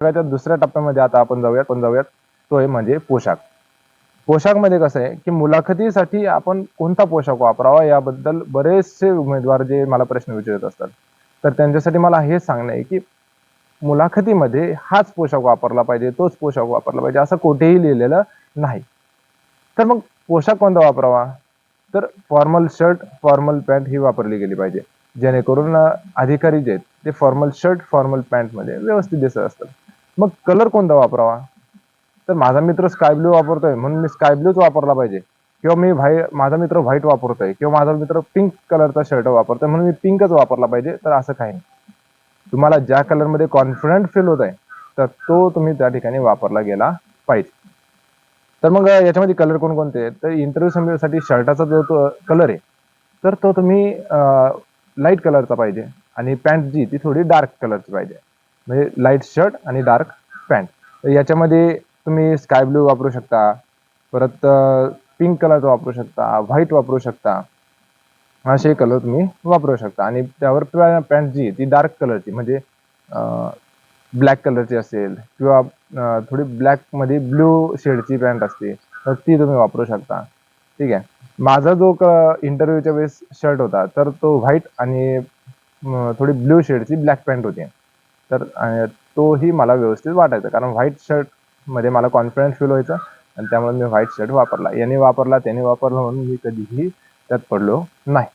सगळ्याच्या दुसऱ्या टप्प्यामध्ये आता आपण जाऊयात पण जाऊयात. तो आहे म्हणजे पोशाख. पोशाखमध्ये कसं आहे की मुलाखतीसाठी आपण कोणता पोशाख वापरावा याबद्दल बरेचसे उमेदवार जे मला प्रश्न विचारत असतात. तर त्यांच्यासाठी मला हे सांगणं आहे की मुलाखतीमध्ये हाच पोशाख वापरला पाहिजे तोच पोशाख वापरला पाहिजे असं कुठेही लिहिलेलं नाही. तर मग पोशाख कोणता वापरावा? तर फॉर्मल शर्ट फॉर्मल पॅन्ट ही वापरली गेली पाहिजे. जेणेकरून अधिकारी जे आहेत ते फॉर्मल शर्ट फॉर्मल पॅन्टमध्ये व्यवस्थित दिसत असतात. मग कलर कोणता वापरावा? तर माझा मित्र स्काय ब्ल्यू वापरतोय म्हणून मी स्काय ब्ल्यूच वापरला पाहिजे. किंवा मी व्हाई माझा मित्र व्हाईट वापरतोय किंवा माझा मित्र पिंक कलरचा शर्ट वापरतोय म्हणून मी पिंकच वापरला पाहिजे तर असं काही नाही. तुम्हाला ज्या कलरमध्ये कॉन्फिडंट फील होत आहे तर तो तुम्ही त्या ठिकाणी वापरला गेला पाहिजे. तर मग याच्यामध्ये कलर कोणकोणते? तर इंटरव्ह्यू समजासाठी शर्टाचा जो तो कलर आहे तर तो तुम्ही लाइट कलरचा पाहिजे. आणि पॅन्ट जी ती थोडी डार्क कलरची पाहिजे. म्हणजे लाइट शर्ट आणि डार्क पॅन्ट तर याच्यामध्ये तुम्ही स्काय ब्लू वापरू शकता. परत पिंक कलरचा वापरू शकता. व्हाईट वापरू शकता. असे कलर तुम्ही वापरू शकता. आणि त्यावर पॅन्ट जी आहे ती डार्क कलरची म्हणजे ब्लॅक कलरची असेल किंवा थोडी ब्लॅकमध्ये ब्ल्यू शेडची पॅन्ट असते तर ती तुम्ही वापरू शकता. ठीक आहे? माझा जो इंटरव्ह्यूच्या वेळेस शर्ट होता तर तो व्हाईट आणि थोडी ब्ल्यू शेडची ब्लॅक पॅन्ट होती. तर तोही मला व्यवस्थित वाटायचा. कारण व्हाईट शर्टमध्ये मला कॉन्फिडन्स फील व्हायचं आणि त्यामुळे मी व्हाईट शर्ट वापरला. याने वापरला त्याने वापरला म्हणून मी कधीही त्यात पडलो नाही.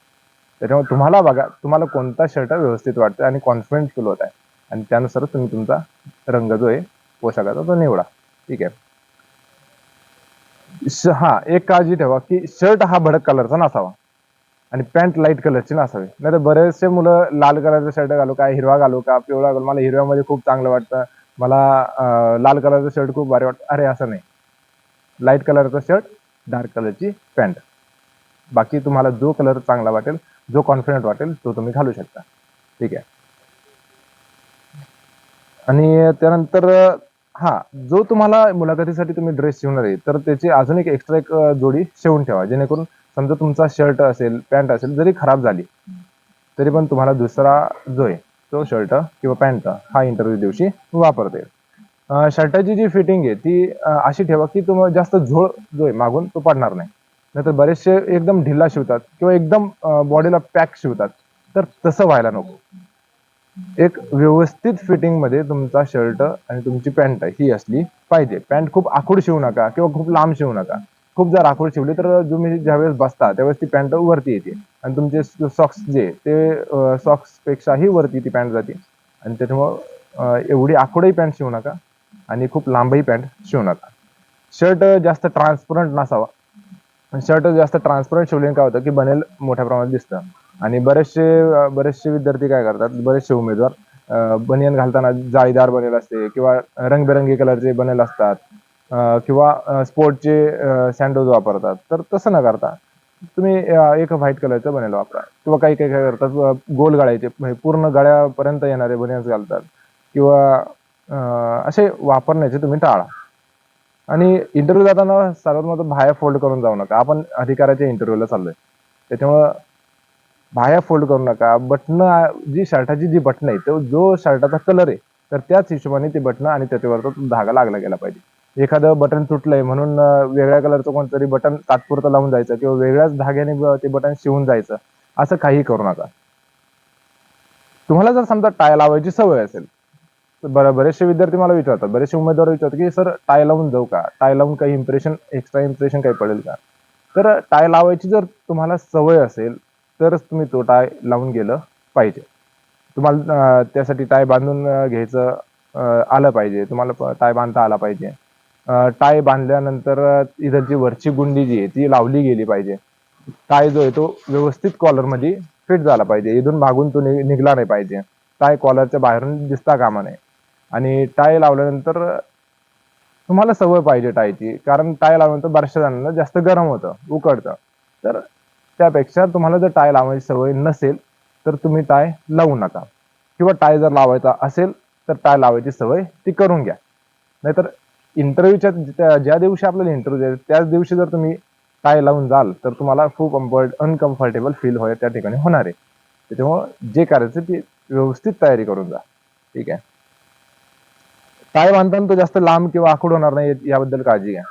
त्याच्यामुळे तुम्हाला बघा तुम्हाला कोणता शर्ट व्यवस्थित वाटतो आणि कॉन्फिडन्स फील होत आहे. आणि त्यानुसार तुम्ही तुमचा रंग जो आहे पोशाखाचा तो निवडा. ठीक आहे? श- हा एक काळजी ठेवा की शर्ट हा भडक कलरचा नसावा. आणि पॅन्ट लाइट कलरची नसावी. नाही तर बरेचसे मुलं लाल कलरचा शर्ट घालू का हिरवा घालू का पिवळा घालू. मला हिरव्यामध्ये खूप चांगलं वाटतं. मला लाल कलरचं शर्ट खूप भारी वाटतं. अरे असं नाही. लाइट कलरचा शर्ट डार्क कलरची पॅन्ट. बाकी तुम्हाला जो कलर चांगला वाटेल जो कॉन्फिडंट वाटेल तो तुम्ही घालू शकता. ठीक आहे? आणि त्यानंतर हा जो तुम्हाला मुलाखतीसाठी तुम्ही ड्रेस शिवणार आहे तर त्याची अजून एक एक्स्ट्रा एक जोडी शिवून ठेवा. जेणेकरून समजा तुमचा शर्ट असेल पॅन्ट असेल जरी खराब झाली तरी पण तुम्हाला दुसरा जो आहे तो शर्ट किंवा पॅन्ट हा इंटरव्ह्यू दिवशी वापरता येईल. शर्टाची जी फिटिंग आहे ती अशी ठेवा की तुम्हाला जास्त झोळ जो आहे मागून तो पडणार नाही. नाहीतर बरेचसे एकदम ढिल्ला शिवतात किंवा एकदम बॉडीला पॅक शिवतात. तर तसं व्हायला नको. एक व्यवस्थित फिटिंगमध्ये तुमचा शर्ट आणि तुमची पॅन्ट ही असली पाहिजे. पॅन्ट खूप आखूड शिवू नका किंवा खूप लांब शिवू नका. खूप जर आखूड शिवली तर तुम्ही ज्यावेळेस बसता त्यावेळेस ती पॅन्ट वरती येते. आणि तुमचे सॉक्स जे ते सॉक्स पेक्षाही वरती ती पॅन्ट जाते. आणि त्याच्यामुळं एवढी आखुडही पॅन्ट शिवू नका आणि खूप लांबही पॅन्ट शिवू नका. शर्ट जास्त ट्रान्सपरंट नसावा. शर्ट जास्त ट्रान्सपरंट शिवले काय होतं की बनेल मोठ्या प्रमाणात दिसतं. आणि बरेचसे बरेचसे विद्यार्थी काय करतात बरेचसे उमेदवार बनियन घालताना जाळीदार बनेल असते किंवा रंगबेरंगी कलरचे बनेल असतात. किंवा स्पोर्टचे सँडोज वापरतात. तर तसं न करता तुम्ही एक व्हाईट कलरचं बनेल वापरा. किंवा काही काही काय करतात गोल गाळायचे म्हणजे पूर्ण गळ्यापर्यंत येणारे बनियन्स घालतात. किंवा असे वापरण्याचे तुम्ही टाळा. आणि इंटरव्ह्यू जाताना सर्वात महत्त्व बाह्या फोल्ड करून जाऊ नका. आपण अधिकाराच्या इंटरव्ह्यूला चाललोय. त्याच्यामुळं बाह्या फोल्ड करू नका. बटणं जी शर्टाची जी बटणं आहे तो जो शर्टाचा कलर आहे तर त्याच हिशोबाने ती बटणं आणि त्याच्यावर तो धागा लागला गेला पाहिजे. एखादं बटन तुटलंय म्हणून वेगळ्या कलरचं कोणतरी बटन तात्पुरतं लावून जायचं किंवा वेगळ्याच धाग्याने ते बटन शिवून जायचं असं काही करू नका. तुम्हाला जर समजा टाय लावायची सवय असेल तर बरेचसे विद्यार्थी मला विचारतात बरेचसे उमेदवार विचारतात की सर टाय लावून जाऊ का? टाय लावून काही इम्प्रेशन एक्स्ट्रा इम्प्रेशन काही पडेल का? तर टाय लावायची जर तुम्हाला सवय असेल तरच तुम्ही तो टाय लावून गेलं पाहिजे. तुम्हाला त्यासाठी टाय बांधून घ्यायचं आलं पाहिजे. तुम्हाला टाय बांधता आला पाहिजे. टाय बांधल्यानंतर इथं इथलची वरची गुंडी जी आहे ती लावली गेली पाहिजे. टाय जो आहे तो व्यवस्थित कॉलरमध्ये फिट झाला पाहिजे. इथून मागून तो निघला नाही पाहिजे. टाय कॉलरच्या बाहेरून दिसता कामा नये. आणि टाय लावल्यानंतर तुम्हाला सवय पाहिजे टायची. कारण टाय लावल्यानंतर बऱ्याचशा जणांना जास्त गरम होतं उकडतं. तर त्यापेक्षा तुम्हाला जर टाय लावायची सवय नसेल तर तुम्ही टाय लावू नका. किंवा टाय जर लावायचा असेल तर टाय लावायची सवय ती करून घ्या. नाहीतर इंटरव्ह्यूच्या ज्या दिवशी आपल्याला इंटरव्ह्यू द्यायचा त्याच दिवशी जर तुम्ही टाय लावून जाल तर तुम्हाला खूप अनकम्फर्टेबल फील होईल त्या ठिकाणी होणार आहे. त्याच्यामुळं जे करायचं ते व्यवस्थित तयारी करून जा. ठीक आहे? टाय बांधताना तो जास्त लांब किंवा आखूड होणार नाही याबद्दल काळजी घ्या.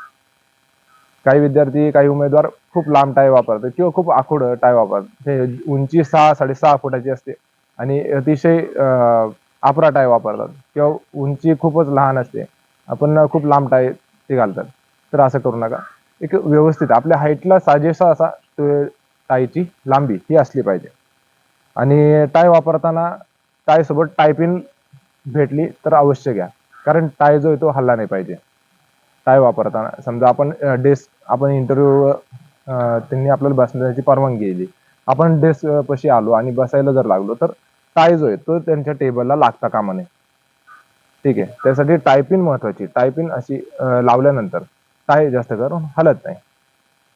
काही विद्यार्थी काही उमेदवार खूप लांब टाय वापरतात किंवा खूप आखूड टाय वापरतात. उंची सहा साडेसहा फुटाची असते आणि अतिशय अपरा आपरा टाय वापरतात किंवा उंची खूपच लहान असते. आपण खूप लांब टाय ते घालतात. तर असं करू नका. एक व्यवस्थित आपल्या हाईटला साजेसा असा टायची लांबी ही असली पाहिजे. आणि टाय वापरताना टायसोबत टायपिन भेटली तर अवश्य घ्या. कारण टाय जो आहे तो हल्ला नाही पाहिजे. टाय वापरताना समजा आपण डेस्क आपण इंटरव्ह्यू त्यांनी आपल्याला बसण्याची परवानगी दिली. आपण डेस्क पशी आलो आणि बसायला जर लागलो तर टाय जो आहे तो त्यांच्या टेबलला लागता कामा नये. ठीक आहे. त्यासाठी टायपिन महत्वाची. टायपिन अशी लावल्यानंतर टाय जास्त करून हलत नाही.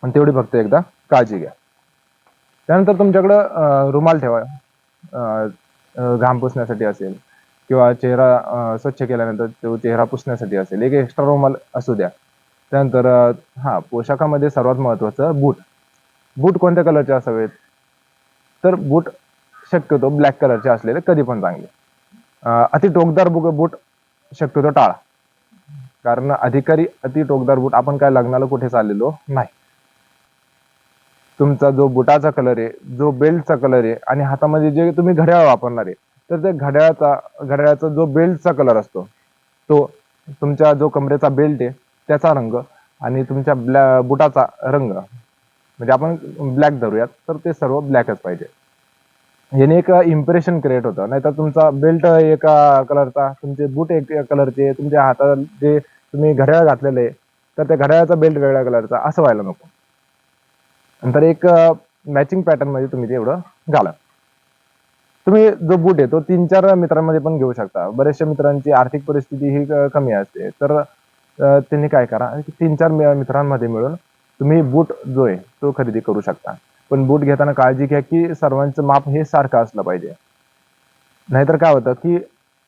पण तेवढी फक्त एकदा काळजी घ्या. त्यानंतर तुमच्याकडं रुमाल ठेवा. घाम पुसण्यासाठी असेल किंवा चेहरा स्वच्छ केल्यानंतर तो चेहरा पुसण्यासाठी असेल. एक एक्स्ट्रा रुमाल असू द्या. त्यानंतर हा पोशाखामध्ये सर्वात महत्वाचं बूट. बूट कोणत्या कलरचे असावेत? तर बूट शक्यतो ब्लॅक कलरचे असलेले कधी पण चांगले अति टोकदार बुक बूट शक्यतो टाळा. कारण अधिकारी अति टोकदार बूट आपण काय लग्नाला कुठे चाललेलो नाही. तुमचा जो बुटाचा कलर आहे जो बेल्टचा कलर आहे आणि हातामध्ये जे तुम्ही घड्याळ वापरणार आहे तर त्या घड्याळाचा घड्याळाचा जो बेल्टचा कलर असतो तो तुमच्या जो कमरेचा बेल्ट आहे त्याचा रंग आणि तुमच्या ब्लॅ बुटाचा रंग. म्हणजे आपण ब्लॅक धरूयात तर ते सर्व ब्लॅकच पाहिजे. याने एक इम्प्रेशन क्रिएट होतं. नाहीतर तुमचा बेल्ट एका कलरचा तुमचे बूट एक कलरचे तुमच्या हातात जे तुम्ही घड्याळ घातलेलं आहे तर त्या घड्याळाचा बेल्ट वेगळ्या कलरचा असं व्हायला नको. नंतर एक मॅचिंग पॅटर्नमध्ये तुम्ही ते एवढं घाला. तुम्ही जो बूट आहे तो तीन चार मित्रांमध्ये पण घेऊ शकता. बऱ्याचशा मित्रांची आर्थिक परिस्थिती ही कमी असते. तर त्यांनी काय करा तीन चार मित्रांमध्ये मिळून तुम्ही बूट जो आहे तो खरेदी करू शकता. पण बूट घेताना काळजी घ्या की सर्वांचं माप हे सारखं असलं पाहिजे. नाहीतर काय होतं की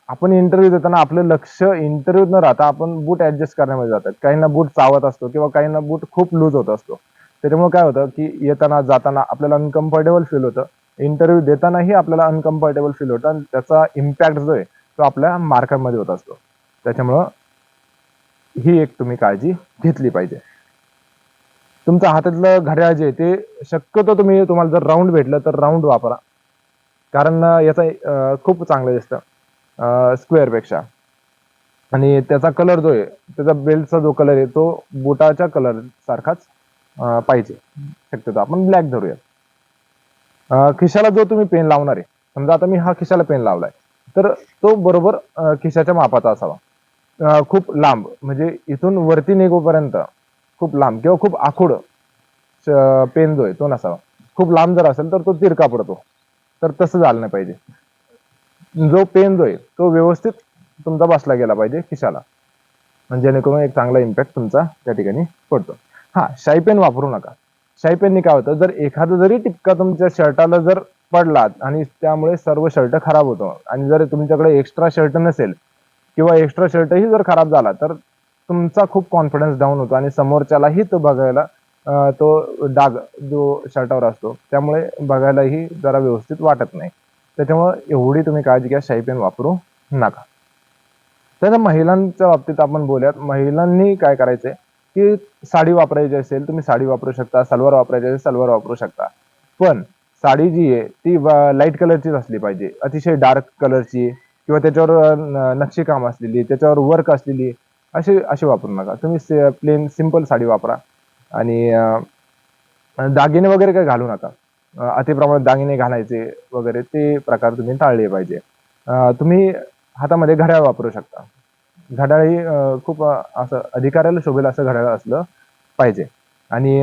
आपण इंटरव्ह्यू देताना आपलं लक्ष इंटरव्ह्यू न राहता आपण बूट ऍडजस्ट करण्यामध्ये जातात. काहींना बूट चावत असतो किंवा काहींना बूट खूप लूज होत असतो. त्याच्यामुळे काय होतं की येताना जाताना आपल्याला अनकम्फर्टेबल फील होतं. इंटरव्ह्यू देतानाही आपल्याला अनकम्फर्टेबल फील होतं आणि त्याचा इम्पॅक्ट जो आहे तो आपल्या मार्कांमध्ये होत असतो. त्याच्यामुळं ही एक तुम्ही काळजी घेतली पाहिजे. तुमच्या हातातलं घड्याळ जे आहे ते शक्यतो तुम्ही तुम्हाला जर राऊंड भेटलं तर राऊंड वापरा. कारण याचा खूप चांगलं दिसतं स्क्वेअरपेक्षा. आणि त्याचा कलर जो आहे त्याचा बेल्टचा जो कलर आहे तो बुटाच्या कलर सारखाच पाहिजे. शक्यतो आपण ब्लॅक धरूया खिशाला जो तुम्ही पेन लावणार आहे समजा आता मी हा खिशाला पेन लावलाय तर तो बरोबर खिशाच्या मापाचा असावा. खूप लांब म्हणजे इथून वरती निघोपर्यंत खूप लांब किंवा खूप आखूड पेन जो आहे तो नसावा. खूप लांब जर असेल तर तो तिरका पडतो. तर तसं झालं नाही पाहिजे. जो पेन जो आहे तो व्यवस्थित तुमचा बसला गेला पाहिजे खिशाला. म्हणजे जेणेकरून एक चांगला इम्पॅक्ट तुमचा त्या ठिकाणी पडतो. हा शाई पेन वापरू नका. शाई पेननी काय होतं जर एखादा जरी टिपका तुमच्या शर्टाला जर पडला आणि त्यामुळे सर्व शर्ट खराब होतो आणि जर तुमच्याकडे एक्स्ट्रा शर्ट नसेल किंवा एक्स्ट्रा शर्टही जर खराब झाला तर तुमचा खूप कॉन्फिडन्स डाऊन होतो आणि समोरच्यालाही तो बघायला तो डाग जो शर्टावर असतो त्यामुळे बघायलाही जरा व्यवस्थित वाटत नाही. त्याच्यामुळे एवढी तुम्ही काळजी घ्या शाई पेन वापरू नका. त्याच्या महिलांच्या बाबतीत आपण बोलूयात. महिलांनी काय करायचंय की साडी वापरायची असेल तुम्ही साडी वापरू शकता सलवार वापरायची असेल सलवार वापरू शकता. पण साडी जी आहे ती लाइट कलरचीच असली पाहिजे. अतिशय डार्क कलरची किंवा त्याच्यावर नक्षीकाम असलेली त्याच्यावर वर्क असलेली असे असे वापरू नका. तुम्ही प्लेन सिंपल साडी वापरा. आणि दागिने वगैरे काही घालू नका. अति अतिप्रमाणात दागिने घालायचे वगैरे ते प्रकार तुम्ही टाळले पाहिजे. तुम्ही हातामध्ये घड्याळ वापरू शकता. घड्याळ ही खूप असं अधिकाऱ्याला शोभेल असं घड्याळ असलं पाहिजे. आणि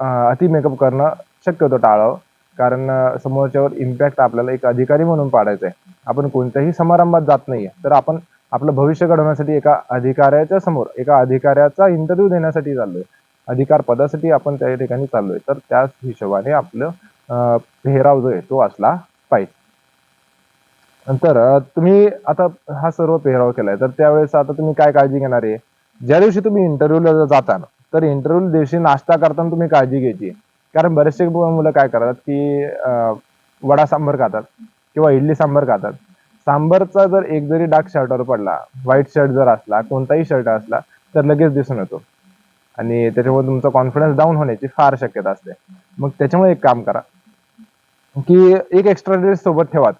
अति मेकअप करणं शक्यतो टाळावं. कारण समोरच्यावर इम्पॅक्ट आपल्याला एक अधिकारी म्हणून पाडायचा आहे आपण कोणत्याही समारंभात जात नाहीये. तर आपण आपलं भविष्य घडवण्यासाठी एका अधिकाऱ्याच्या समोर एका अधिकाऱ्याचा इंटरव्ह्यू देण्यासाठी चाललोय. अधिकार पदासाठी आपण त्या ठिकाणी चाललोय. तर त्याच हिशोबाने आपलं अं, पेहराव जो आहे तो असला पाहिजे. नंतर तुम्ही आता हा सर्व पेहराव केलाय. तर त्यावेळेस आता तुम्ही काय काळजी घेणार आहे? ज्या दिवशी तुम्ही इंटरव्ह्यूला जाता ना तर इंटरव्ह्यू दिवशी नाश्ता करताना तुम्ही काळजी घ्यायची. कारण बरेचसे मुलं काय करतात की अं, वडा सांबर खातात किंवा इडली सांबर खातात. सांबरचा जर एक जरी डार्क शर्टवर पडला व्हाईट शर्ट जर असला कोणताही शर्ट असला तर लगेच दिसून येतो. आणि त्याच्यामुळे तुमचा कॉन्फिडन्स डाऊन होण्याची फार शक्यता असते. मग त्याच्यामुळे एक काम करा की एक एक्स्ट्रा ड्रेस सोबत ठेवाच.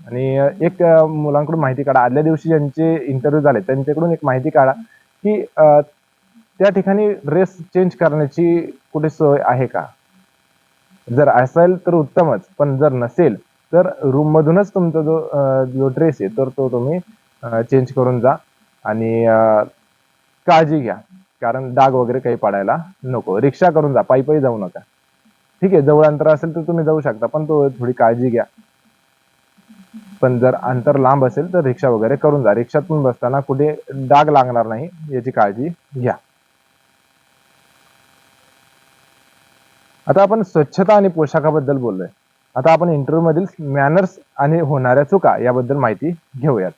आणि एक मुलांकडून माहिती काढा. आदल्या दिवशी ज्यांचे इंटरव्ह्यू झाले त्यांच्याकडून एक माहिती काढा की त्या ठिकाणी ड्रेस चेंज करण्याची कुठे सोय आहे का? जर असेल तर उत्तमच पण जर नसेल तर रूम मधूनच तुमचा जो जो ड्रेस आहे तर तो तुम्ही चेंज करून जा आणि काळजी घ्या. कारण डाग वगैरे काही पडायला नको. रिक्षा करून जा. पायी पायी जाऊ नका. ठीक आहे? जवळ अंतर असेल तर तुम्ही जाऊ शकता पण तो थोडी काळजी घ्या. पण जर अंतर लांब असेल तर रिक्षा वगैरे करून जा. रिक्षातून बसताना कुठे डाग लागणार नाही याची काळजी घ्या. आता आपण स्वच्छता आणि पोशाखाबद्दल बोललोय. आता आपण इंटरव्ह्यू मधील मॅनर्स आणि होणाऱ्या चुका याबद्दल माहिती घेऊयात.